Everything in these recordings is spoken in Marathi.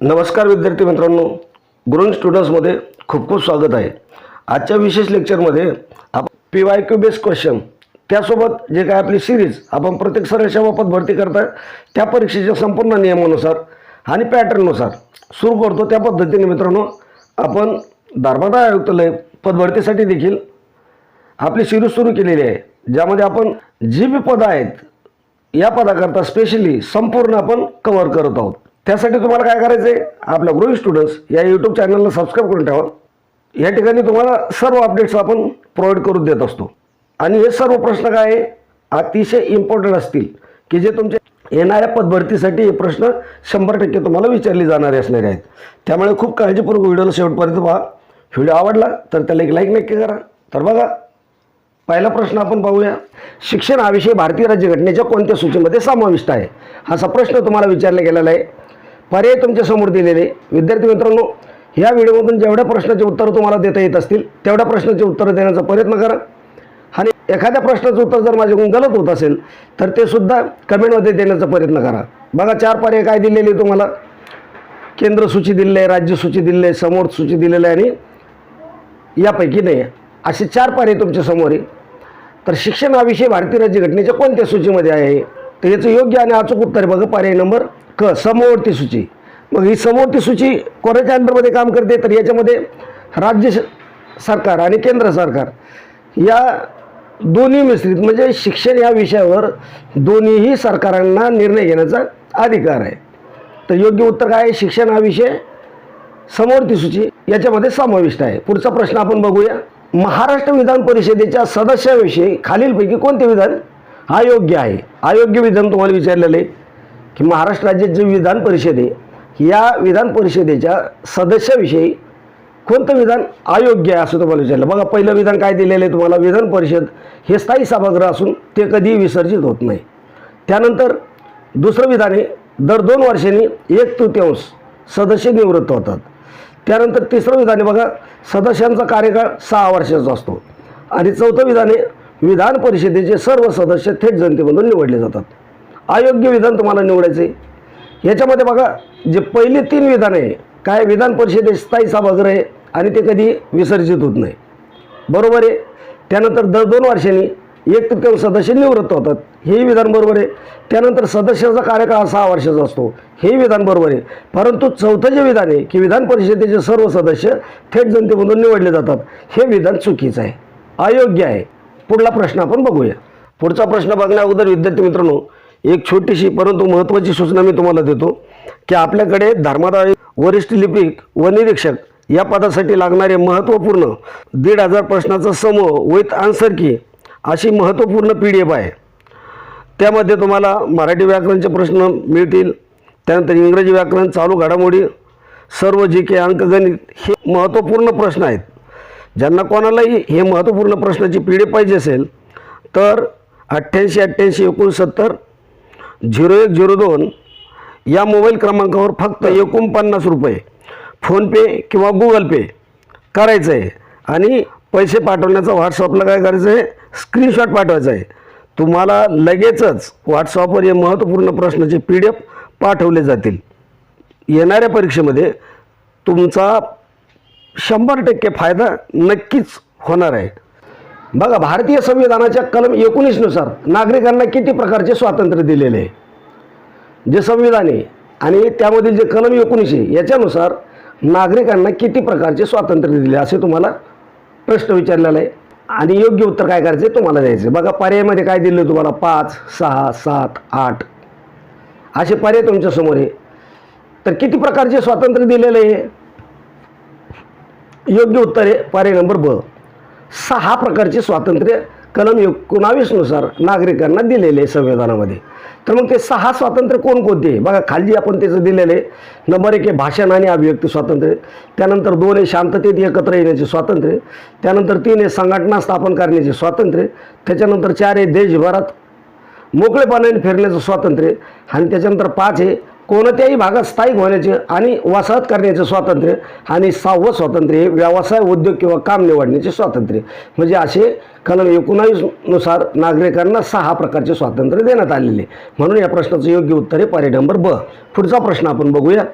नमस्कार विद्यार्थी मित्रांनो. ग्रोन स्टुडंट्समध्ये खूप खूप स्वागत आहे. आजच्या विशेष लेक्चरमध्ये आपण P Y Q based question त्यासोबत जे काय आपली सिरीज आपण प्रत्येक सरळच्या सेवापद भरती करताय त्या परीक्षेच्या संपूर्ण नियमानुसार आणि पॅटर्ननुसार सुरू करतो त्या पद्धतीने मित्रांनो. आपण धर्मादाय आयुक्तालय पदभरतीसाठी देखील आपली सिरीज सुरू केलेली आहे. ज्यामध्ये आपण जी बी पदं आहेत या पदाकरता स्पेशली संपूर्ण आपण कवर करत आहोत. त्यासाठी तुम्हाला काय करायचं आहे आपल्या ग्रो स्टुडंट्स या यूट्यूब चॅनलला सबस्क्राईब करून ठेवा. या ठिकाणी तुम्हाला सर्व अपडेट्स आपण प्रोव्हाइड करून देत असतो. आणि हे सर्व प्रश्न काय आहे? अतिशय इम्पॉर्टंट असतील. की जे तुमच्या येणाऱ्या पदभरतीसाठी हे प्रश्न शंभर टक्के तुम्हाला विचारले जाणारे असणारे आहेत. त्यामुळे खूप काळजीपूर्वक व्हिडिओला शेवटपर्यंत पहा. व्हिडिओ आवडला तर त्याला एक लाईक नक्की करा. तर बघा पहिला प्रश्न आपण पाहूया. शिक्षण हा विषय भारतीय राज्यघटनेच्या कोणत्या सूचीमध्ये समाविष्ट आहे? असा प्रश्न तुम्हाला विचारला गेलेला आहे. पर्याय तुमच्यासमोर दिलेले. आहे. विद्यार्थी मित्रांनो या व्हिडिओमधून जेवढ्या प्रश्नाचे उत्तरं तुम्हाला देता येत असतील तेवढ्या प्रश्नाचे उत्तरं देण्याचा प्रयत्न करा. आणि एखाद्या प्रश्नाचं उत्तर जर माझ्याकडून गलत होत असेल तर ते सुद्धा कमेंटमध्ये देण्याचा प्रयत्न करा. बघा चार पर्याय काय दिलेले आहे तुम्हाला. केंद्र सूची दिलेलं आहे राज्य सूची दिलेलं आहे समोर सूची दिलेलं आहे आणि यापैकी नाही असे चार पर्याय तुमच्यासमोर आहे. तर शिक्षण हा विषय भारतीय राज्यघटनेच्या कोणत्या सूचीमध्ये आहे? तर याचं योग्य आणि अचूक उत्तर आहे बघा पर्याय नंबर क समवर्ती सूची. मग ही समवर्ती सूची कोणाच्या अंडरमध्ये काम करते? तर याच्यामध्ये राज्य सरकार आणि केंद्र सरकार या दोन्ही मिश्रित म्हणजे शिक्षण या विषयावर दोन्हीही सरकारांना निर्णय घेण्याचा अधिकार आहे. तर योग्य उत्तर काय आहे? शिक्षण हा विषय समोरती सूची याच्यामध्ये समाविष्ट आहे. पुढचा प्रश्न आपण बघूया. महाराष्ट्र विधान परिषदेच्या सदस्याविषयी खालीलपैकी कोणते विधान अयोग्य आहे? अयोग्य विधान तुम्हाला विचारलेलं आहे. की महाराष्ट्र राज्यात जे विधान परिषद आहे या विधान परिषदेच्या सदस्याविषयी कोणतं विधान अयोग्य आहे असं तुम्हाला विचारलं? बघा पहिलं विधान काय दिलेलं आहे तुम्हाला? विधान परिषद हे स्थायी सभागृह असून ते कधीही विसर्जित होत नाही. त्यानंतर दुसरं विधान आहे दर दोन वर्षांनी एक तृतीयांश सदस्य निवृत्त होतात. त्यानंतर तिसरं विधान आहे बघा सदस्यांचा कार्यकाळ सहा वर्षाचा असतो. आणि चौथं विधान आहे विधान परिषदेचे सर्व सदस्य थेट जनतेमधून निवडले जातात. अयोग्य विधान तुम्हाला निवडायचे आहे. याच्यामध्ये बघा जे पहिले तीन विधान आहे काय विधान परिषदेत स्थायी सभागृह आहे आणि ते कधी विसर्जित होत नाही. बरोबर आहे? त्यानंतर दर दोन वर्षांनी एक तृतीयांश सदस्य निवृत्त होतात. हेही विधान बरोबर आहे. त्यानंतर सदस्याचा कार्यकाळ हा सहा वर्षाचा असतो. हेही विधान बरोबर आहे. परंतु चौथं जे विधान आहे की विधान परिषदेचे सर्व सदस्य थेट जनतेमधून निवडले जातात. हे विधान चुकीचं आहे. अयोग्य आहे. पुढला प्रश्न आपण बघूया. पुढचा प्रश्न बघण्या अगोदर विद्यार्थी मित्रांनो एक छोटीशी परंतु महत्त्वाची सूचना मी तुम्हाला देतो की आपल्याकडे धर्मादाय वरिष्ठ लिपिक व निरीक्षक या पदासाठी लागणारे महत्त्वपूर्ण दीड हजार प्रश्नाचा समूह विथ आन्सर की अशी महत्त्वपूर्ण पी डी एफ आहे. त्यामध्ये तुम्हाला मराठी व्याकरणचे प्रश्न मिळतील त्यानंतर इंग्रजी व्याकरण चालू घडामोडी सर्व जी के अंकगणित हे महत्त्वपूर्ण प्रश्न आहेत. ज्यांना कोणालाही हे महत्त्वपूर्ण प्रश्नाची पी डी पाहिजे असेल तर अठ्ठ्याऐंशी अठ्ठ्याऐंशी एकोणसत्तर झिरो एक झिरो दोन या मोबाईल क्रमांकावर फक्त एकोणपन्नास रुपये फोनपे किंवा गुगल पे करायचं आहे. आणि पैसे पाठवण्याचा व्हॉट्सअपला काय करायचं आहे? स्क्रीनशॉट पाठवायचा आहे. तुम्हाला लगेचच व्हॉट्सअपवर हे महत्त्वपूर्ण प्रश्नाचे पी डी एफ पाठवले जातील. येणाऱ्या परीक्षेमध्ये तुमचा शंभर टक्के फायदा नक्कीच होणार आहे. बघा भारतीय संविधानाच्या कलम एकोणीसनुसार नागरिकांना किती प्रकारचे स्वातंत्र्य दिलेले आहे? जे संविधान आहे आणि त्यामधील जे कलम एकोणीस आहे याच्यानुसार नागरिकांना किती प्रकारचे स्वातंत्र्य दिले असे तुम्हाला प्रश्न विचारलेला आहे. आणि योग्य उत्तर काय करायचं आहे तुम्हाला द्यायचं बघा पर्यायमध्ये काय दिलं तुम्हाला? पाच सहा सात आठ. असे पर्याय तुमच्यासमोर आहे. तर किती प्रकारचे स्वातंत्र्य दिलेले आहे? योग्य उत्तर आहे पर्याय नंबर ब. सहा प्रकारचे स्वातंत्र्य कलम एकोणावीसनुसार नागरिकांना दिलेले आहे संविधानामध्ये. तर मग ते सहा स्वातंत्र्य कोणकोणते? बघा खाली आपण त्याचं दिलेलं आहे. नंबर एक आहे भाषण आणि अभिव्यक्ती स्वातंत्र्य. त्यानंतर दोन आहे शांततेत एकत्र येण्याचे स्वातंत्र्य. त्यानंतर तीन आहे संघटना स्थापन करण्याचे स्वातंत्र्य. त्याच्यानंतर चार आहे देशभरात मोकळेपणाने फिरण्याचं स्वातंत्र्य. आणि त्याच्यानंतर पाच आहे कोणत्याही भागात स्थायिक होण्याचे आणि वसाहत करण्याचे स्वातंत्र्य आणि सहावं स्वातंत्र्य हे व्यवसाय उद्योग किंवा काम निवडण्याचे स्वातंत्र्य. म्हणजे असे कलम एकोणावीसनुसार नागरिकांना सहा प्रकारचे स्वातंत्र्य देण्यात आलेले. म्हणून या प्रश्नाचं योग्य उत्तर आहे पर्याय नंबर ब. पुढचा प्रश्न आपण बघूया.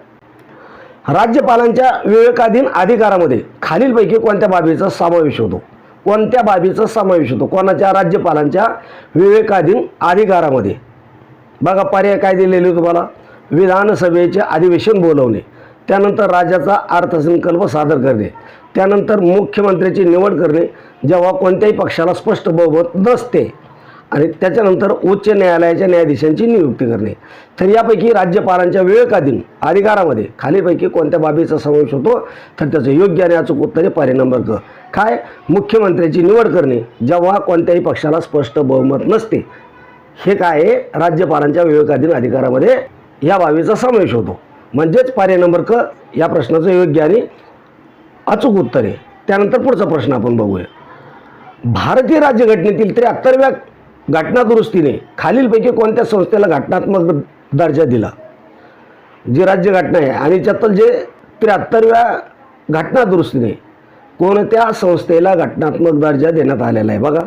राज्यपालांच्या विवेकाधीन अधिकारामध्ये खालीलपैकी कोणत्या बाबीचा समावेश होतो? कोणत्या बाबीचा समावेश होतो? कोणाच्या राज्यपालांच्या विवेकाधीन अधिकारामध्ये? बघा पर्याय काय दिलेले तुम्हाला? विधानसभेचे अधिवेशन बोलवणे त्यानंतर राज्याचा अर्थसंकल्प सादर करणे त्यानंतर मुख्यमंत्र्याची निवड करणे जेव्हा कोणत्याही पक्षाला स्पष्ट बहुमत नसते. आणि त्याच्यानंतर उच्च न्यायालयाच्या न्यायाधीशांची नियुक्ती करणे. तर यापैकी राज्यपालांच्या विवेकाधीन अधिकारामध्ये खालीपैकी कोणत्या बाबीचा समावेश होतो तर त्याचं योग्य आणि अचूक उत्तर आहे पर्याय नंबर क काय? मुख्यमंत्र्याची निवड करणे जेव्हा कोणत्याही पक्षाला स्पष्ट बहुमत नसते. हे काय? आहे राज्यपालांच्या विवेकाधीन अधिकारामध्ये या बाबीचा समावेश होतो. म्हणजेच पर्याय नंबर क या प्रश्नाचं योग्य आणि अचूक उत्तर आहे. त्यानंतर पुढचा प्रश्न आपण बघूया. भारतीय राज्यघटनेतील त्र्याहत्तरव्या घटनादुरुस्तीने खालीलपैकी कोणत्या संस्थेला घटनात्मक दर्जा दिला? जी राज्यघटना आहे आणि त्यातलं जे त्र्याहत्तरव्या घटनादुरुस्तीने कोणत्या संस्थेला घटनात्मक दर्जा देण्यात आलेला आहे? बघा.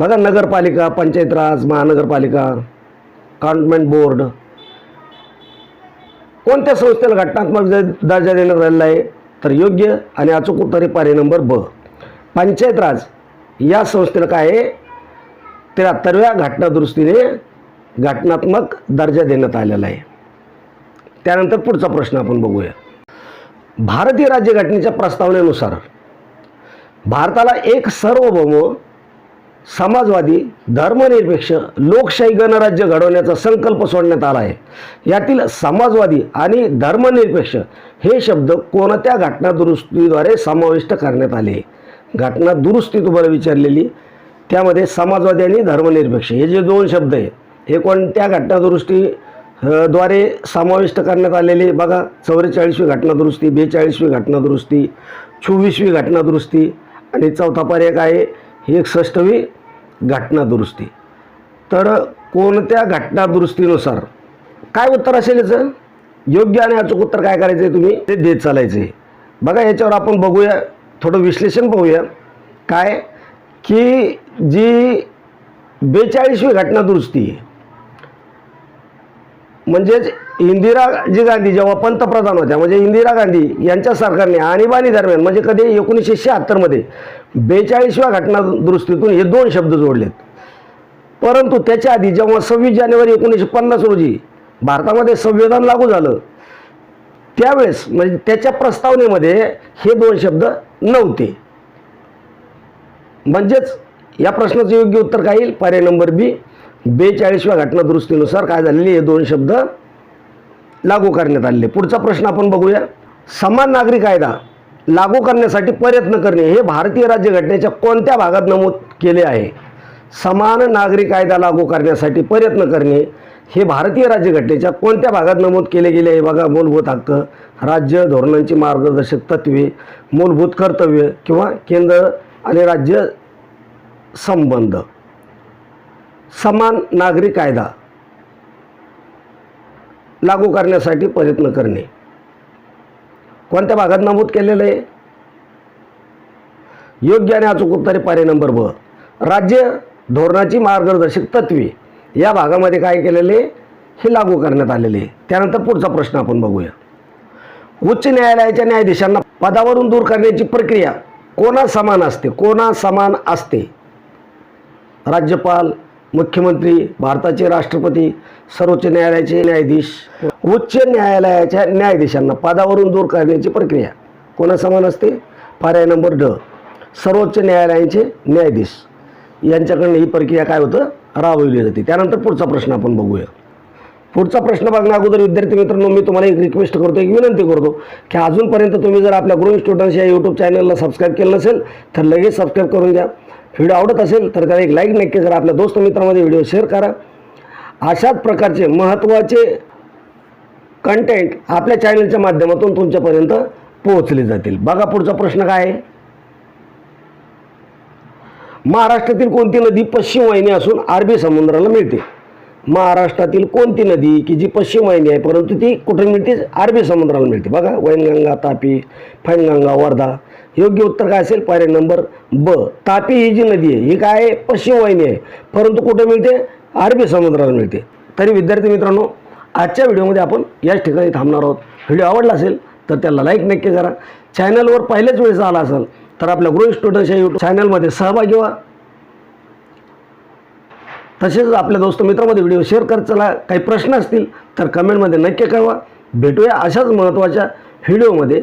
बघा नगरपालिका पंचायत राज महानगरपालिका कॉन्टमेंट बोर्ड कोणत्या संस्थेला घटनात्मक ज- दर्जा देण्यात आलेला आहे? तर योग्य आणि अचूक उत्तर पर्याय नंबर ब. पंचायत राज या संस्थेला काय आहे? त्र्याहत्तरव्या घटनादुरुस्तीने घटनात्मक दर्जा देण्यात आलेला आहे. त्यानंतर पुढचा प्रश्न आपण बघूया. भारतीय राज्यघटनेच्या प्रस्तावनेनुसार भारताला एक सार्वभौम समाजवादी धर्मनिरपेक्ष लोकशाही गणराज्य घडवण्याचा संकल्प सोडण्यात आला आहे. यातील समाजवादी आणि धर्मनिरपेक्ष हे शब्द कोणत्या घटनादुरुस्तीद्वारे समाविष्ट करण्यात आले? घटना दुरुस्ती तुम्हाला विचारलेली त्यामध्ये समाजवादी आणि धर्मनिरपेक्ष हे जे दोन शब्द आहे हे कोणत्या घटनादुरुस्ती द्वारे समाविष्ट करण्यात आलेले? बघा चौवेचाळीसवी घटनादुरुस्ती बेचाळीसवी घटनादुरुस्ती चोवीसवी घटनादुरुस्ती आणि चौथा पर्याय काय आहे? ही एकसष्टवी घटनादुरुस्ती तर कोणत्या घटनादुरुस्तीनुसार? काय उत्तर असेल याचं? योग्य आणि अचूक उत्तर काय करायचं आहे तुम्ही? ते देत चालायचं आहे बघा याच्यावर आपण बघूया थोडं विश्लेषण पाहूया. काय? की जी बेचाळीसवी घटनादुरुस्ती आहे म्हणजेच इंदिराजी गांधी जेव्हा पंतप्रधान होत्या म्हणजे इंदिरा गांधी यांच्या सरकारने आणीबाणी दरम्यान म्हणजे कधी एकोणीसशे शहात्तरमध्ये बेचाळीसव्या घटना दुरुस्तीतून हे दोन शब्द जोडलेत. परंतु त्याच्या आधी जेव्हा सव्वीस जानेवारी एकोणीसशे पन्नास रोजी भारतामध्ये संविधान लागू झालं त्यावेळेस म्हणजे त्याच्या प्रस्तावनेमध्ये हे दोन शब्द नव्हते. म्हणजेच या प्रश्नाचं योग्य उत्तर काय येईल? पर्याय नंबर बी बेचाळीसव्या घटनादुरुस्तीनुसार काय झालेले हे दोन शब्द लागू करण्यात आलेले. पुढचा प्रश्न आपण बघूया. समान नागरी कायदा लागू करण्यासाठी प्रयत्न करणे हे भारतीय राज्यघटनेच्या कोणत्या भागात नमूद केले आहे? समान नागरी कायदा लागू करण्यासाठी प्रयत्न करणे हे भारतीय राज्यघटनेच्या कोणत्या भागात नमूद केले गेले आहे? बघा मूलभूत हक्क राज्य धोरणांची मार्गदर्शक तत्वे मूलभूत कर्तव्य किंवा केंद्र आणि राज्य संबंध. समान नागरी कायदा लागू करण्यासाठी प्रयत्न करणे. कोणत्या भागात नमूद केलेलं आहे? योग्य आणि अचूक उत्तरे पर्याय नंबर ब. राज्य धोरणाची मार्गदर्शक तत्वे. या भागामध्ये काय केलेले? हे लागू करण्यात आलेले आहे. त्यानंतर पुढचा प्रश्न आपण बघूया. उच्च न्यायालयाच्या न्यायाधीशांना पदावरून दूर करण्याची प्रक्रिया कोणा समान असते? कोणा समान असते? राज्यपाल मुख्यमंत्री भारताचे राष्ट्रपती सर्वोच्च न्यायालयाचे न्यायाधीश उच्च न्यायालयाच्या न्यायाधीशांना पदावरून दूर करण्याची प्रक्रिया. कोणा समान असते? पर्याय नंबर ड. सर्वोच्च न्यायालयाचे न्यायाधीश. यांच्याकडनं ही प्रक्रिया काय होतं? राबवली जाते. त्यानंतर पुढचा प्रश्न आपण बघूया. पुढचा प्रश्न बघण्या अगोदर विद्यार्थी मित्रांनो मी तुम्हाला एक रिक्वेस्ट करतो एक विनंती करतो की अजूनपर्यंत तुम्ही जर आपल्या ग्रोईंग स्टुडंट्स या यूट्यूब चॅनलला सबस्क्राईब केलं नसेल तर लगेच सबस्क्राईब करून द्या व्हिडिओ आवडत असेल तर त्याला एक लाईक नक्की करा. आपल्या दोस्त मित्रांमध्ये व्हिडिओ शेअर करा. अशाच प्रकारचे महत्त्वाचे कंटेंट आपल्या चॅनलच्या माध्यमातून तुमच्यापर्यंत पोहोचले जातील. बघा पुढचा प्रश्न काय आहे. महाराष्ट्रातील कोणती नदी पश्चिम वाहिनी असून अरबी समुद्राला मिळते? महाराष्ट्रातील कोणती नदी की जी पश्चिम वाहिनी आहे परंतु ती कुठे मिळते? अरबी समुद्राला मिळते. बघा वैनगंगा तापी फैनगंगा वर्धा. योग्य उत्तर काय असेल? पर्याय नंबर ब. तापी ही जी नदी आहे ही काय आहे? पश्चिम वाहिनी आहे. परंतु कुठे मिळते? अरबी समुद्राला मिळते. तरी विद्यार्थी मित्रांनो आजच्या व्हिडिओमध्ये आपण याच ठिकाणी थांबणार आहोत. व्हिडिओ आवडला असेल तर त्याला लाईक नक्की करा. चॅनलवर पहिल्याच वेळेस आला असेल तर आपल्या गृह स्टुडंट्स या यूट्यूब चॅनलमध्ये सहभागी व्हा. तसेच आपल्या दोस्त मित्रामध्ये व्हिडिओ शेअर करत चला काही प्रश्न असतील तर कमेंटमध्ये नक्की कळवा. भेटूया अशाच महत्त्वाच्या व्हिडिओमध्ये.